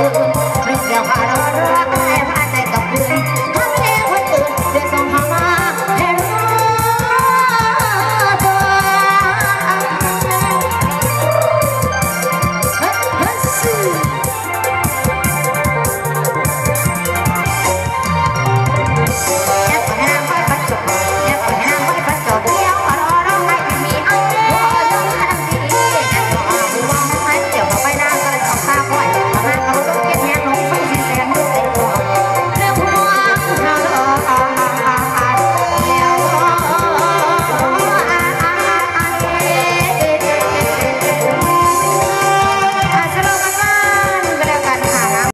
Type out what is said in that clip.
เสียงเรื่องเสียงพา